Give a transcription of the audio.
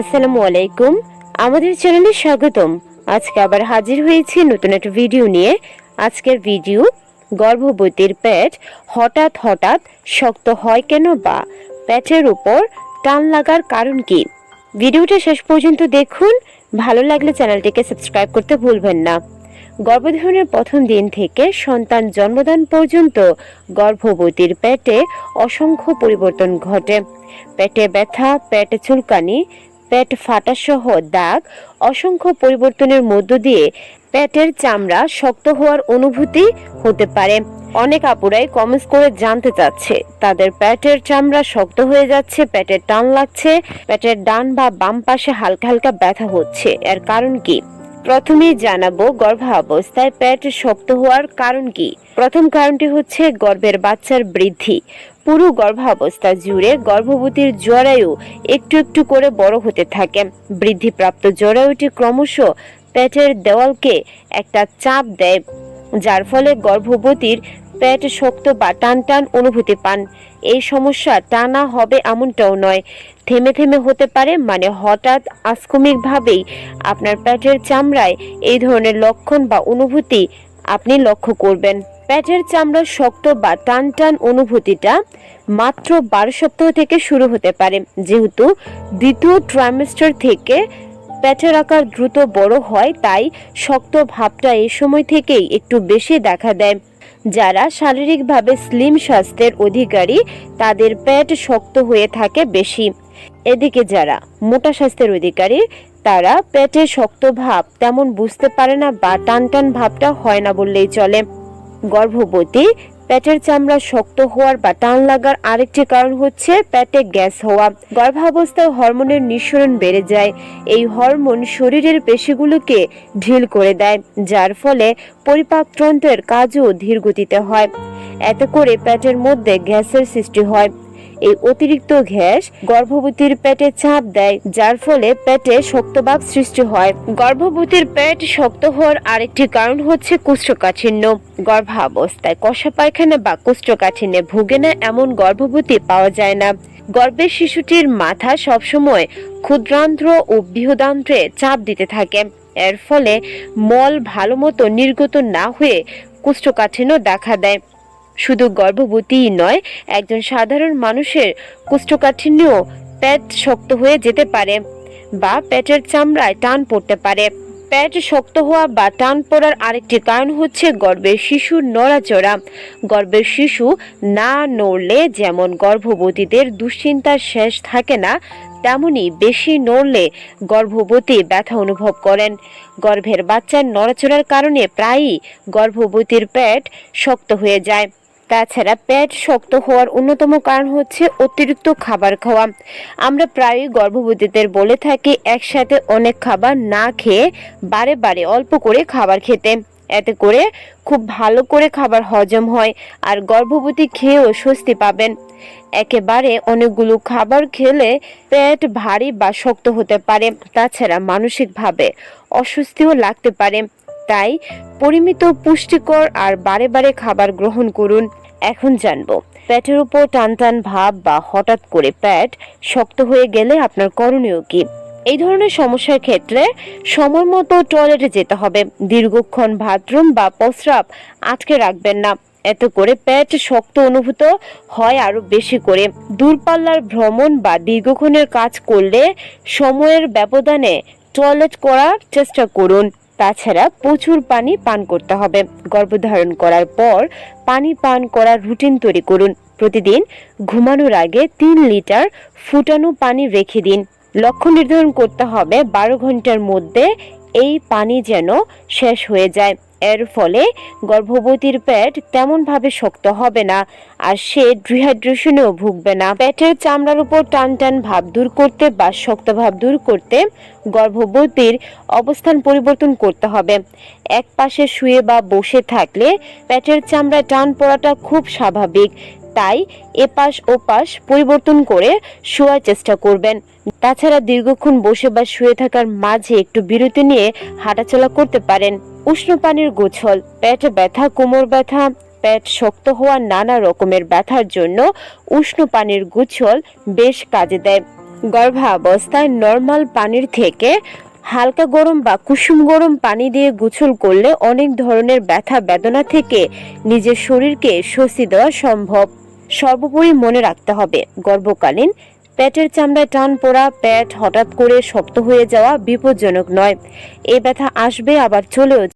আসসালামু আলাইকুম। আমাদের চ্যানেলে স্বাগতম। আজকে আবার হাজির হয়েছি নতুন একটা ভিডিও নিয়ে। আজকের ভিডিও, গর্ভবতীর পেট হঠাৎ হঠাৎ শক্ত হয় কেন বা পেটের উপর টান লাগার কারণ কি? ভিডিওটা শেষ পর্যন্ত দেখুন। ভালো লাগলে চ্যানেলটিকে সাবস্ক্রাইব করতে ভুলবেন না। গর্ভধারণের প্রথম দিন থেকে সন্তান জন্মদান পর্যন্ত গর্ভবতীর পেটে অসংখ্য পরিবর্তন ঘটে। পেটে ব্যথা, পেটে চুলকানি পেট ফাটা সহ দাগ, অসংখ্য পরিবর্তনের মধ্য দিয়ে পেটের চামড়া শক্ত হওয়ার অনুভূতি হতে পারে। অনেক আপুরাই কমেন্টস করে জানতে চাচ্ছে, তাদের পেটের চামড়া শক্ত হয়ে যাচ্ছে, পেটের টান লাগছে, পেটের ডান বা বাম পাশে হালকা হালকা ব্যথা হচ্ছে। এর কারণ কি? প্রথমেই জানাব গর্ভাবস্থায় পেট শক্ত হওয়ার কারণ কি? প্রথম কারণটি হচ্ছে গর্ভের বাচ্চার বৃদ্ধি। পুরো গর্ভাবস্থা জুড়ে গর্ভবতীর জরায়ু একটু একটু করে বড় হতে থাকে। বৃদ্ধিপ্রাপ্ত জরায়ুটি ক্রমশ পেটের দেওয়ালকে একটা চাপ দেয়, যার ফলে গর্ভবতীর পেট শক্ত বা টান টান অনুভূতি পান। এই সমস্যা টানা হবে এমনটাও নয়। থেমে থেমে হতে পারে মানে হঠাৎ আস্কমিকভাবেই আপনার পেটের চামড়ায় এই ধরনের লক্ষণ বা অনুভূতি আপনি লক্ষ্য করবেন। পেটের চামড়া শক্ত বা টান টান অনুভূতিটা মাত্র বারো সপ্তাহ থেকে শুরু হতে পারে। যেহেতু দ্বিতীয় ট্রাইমেস্টার থেকে পেটের আকার দ্রুত বড় হয়, তাই শক্ত ভাবটা এই সময় থেকেই একটু বেশি দেখা দেয়। যারা শারীরিকভাবে স্লিম স্বাস্থ্যের অধিকারী, তাদের পেট শক্ত হয়ে থাকে বেশি। এদিকে যারা মোটা স্বাস্থ্যের অধিকারী, তারা পেটে শক্ত ভাব তেমন বুঝতে পারে না বা টান টান ভাবটা হয় না বললেই চলে। গর্ভবতী পেটের চামড়া শক্ত হওয়ার বা টান লাগার আরেকটি কারণ হচ্ছে পেটে গ্যাস হওয়া। গর্ভাবস্থায় হরমোনের নিঃসরণ বেড়ে যায়। এই হরমোন শরীরের পেশিগুলোকে ঢিল করে দেয়, যার ফলে পরিপাকতন্ত্রের কাজও ধীর গতিতে হয়। এতে করে পেটের মধ্যে গ্যাসের সৃষ্টি হয়। এই অতিরিক্ত গ্যাস গর্ভবতীর পেটে চাপ দেয়, যার ফলে পেটে শক্তভাব সৃষ্টি হয়। গর্ভবতীর পেট শক্ত হওয়ার আরেকটি কারণ হচ্ছে কুষ্ঠকাঠিন্য। গর্ভাবস্থায় কষা পায়খানা বা কোষ্ঠকাঠিন্যে ভুগে না এমন গর্ভবতী পাওয়া যায় না। গর্ভের শিশুটির মাথা সবসময় ক্ষুদ্রান্ত্র ও বৃহদান্ত্রে চাপ দিতে থাকে। এর ফলে মল ভালো মতো নির্গত না হয়ে কুষ্ঠকাঠিন্য দেখা দেয়। শুধু গর্ভবতীই নয়, একজন সাধারণ মানুষের কোষ্ঠকাঠিন্যও পেট শক্ত হয়ে যেতে পারে বা পেটের চামড়ায় টান পড়তে পারে। পেট শক্ত হওয়া বা টান পড়ার আরেকটি কারণ হচ্ছে গর্ভের শিশুর নড়াচড়া। গর্ভের শিশু না নড়লে যেমন গর্ভবতীদের দুশ্চিন্তার শেষ থাকে না, তেমনি বেশি নড়লে গর্ভবতী ব্যথা অনুভব করেন। গর্ভের বাচ্চার নড়াচড়ার কারণে প্রায়ই গর্ভবতীর পেট শক্ত হয়ে যায়। তাছাড়া পেট শক্ত হওয়ার অন্যতম কারণ হচ্ছে অতিরিক্ত খাবার খাওয়া। আমরা প্রায়ই গর্ভবতীদের বলে থাকি একসাথে অনেক খাবার না খেয়ে বারে বারে অল্প করে খাবার খেতে। এতে করে খুব ভালো করে খাবার হজম হয় আর গর্ভবতী খেয়েও স্বস্তি পাবেন। একেবারে অনেকগুলো খাবার খেলে পেট ভারী বা শক্ত হতে পারে। তাছাড়া মানসিকভাবে অস্বস্তিও লাগতে পারে। তাই পরিমিত পুষ্টিকর আর বারে বারে খাবার গ্রহণ করুন, এখন জানব। পেটের উপর টান টান ভাব বা হঠাৎ করে পেট শক্ত হয়ে গেলে আপনার করণীয় কি? এই ধরনের সমস্যার ক্ষেত্রে সময় মতো টয়লেটে যেতে হবে। দীর্ঘক্ষণ বাথরুম বা প্রস্রাব আটকে রাখবেন না। এতে করে পেট শক্ত অনুভূত হয় আরও বেশি করে। দূরপাল্লার ভ্রমণ বা দীর্ঘক্ষণের কাজ করলে সময়ের ব্যবধানে টয়লেট করার চেষ্টা করুন। তাছাড়া প্রচুর পানি পান করতে হবে। গর্ভধারণ করার পর পানি পান করার রুটিন তৈরি করুন। প্রতিদিন ঘুমানোর আগে তিন লিটার ফুটানো পানি রেখে দিন। লক্ষ্য নির্ধারণ করতে হবে বারো ঘণ্টার মধ্যে এই পানি যেন শেষ হয়ে যায়। এর ফলে গর্ভবতীর পেট তেমন ভাবে শক্ত হবে না আর সে ডিহাইড্রেশনেও ভুগবে না। পেটের চামড়ার উপর টান টান ভাব দূর করতে বা শক্ত ভাব দূর করতে গর্ভবতীর অবস্থান পরিবর্তন করতে হবে। এক পাশে শুয়ে বা বসে থাকলে পেটের চামড়া টান পড়াটা খুব স্বাভাবিক। তাই এপাশ ওপাশ পরিবর্তন করে শোয়ার চেষ্টা করবেন। তাছাড়া দীর্ঘক্ষণ বসে বা শুয়ে থাকার মাঝে একটু বিরতি নিয়ে হাঁটাচলা করতে পারেন। উষ্ণ পানির গোছল, পেটে ব্যথা, কোমর ব্যথা, পেট শক্ত হওয়া নানা রকমের ব্যথার জন্য উষ্ণ পানির গুছল বেশ কাজে দেয়। গর্ভাবস্থায় নর্মাল পানির থেকে হালকা গরম বা কুসুম গরম পানি দিয়ে গোসল করলে অনেক ধরনের ব্যথা বেদনা থেকে নিজের শরীরকে স্বস্তি দেওয়া সম্ভব। সর্বোপরি মনে রাখতে হবে। গর্ভকালীন পেটের চামড়ায় টান পড়া প্যাট হঠাৎ করে শক্ত হয়ে যাওয়া বিপজ্জনক নয়। এ ব্যথা আসবে, আবার চলেও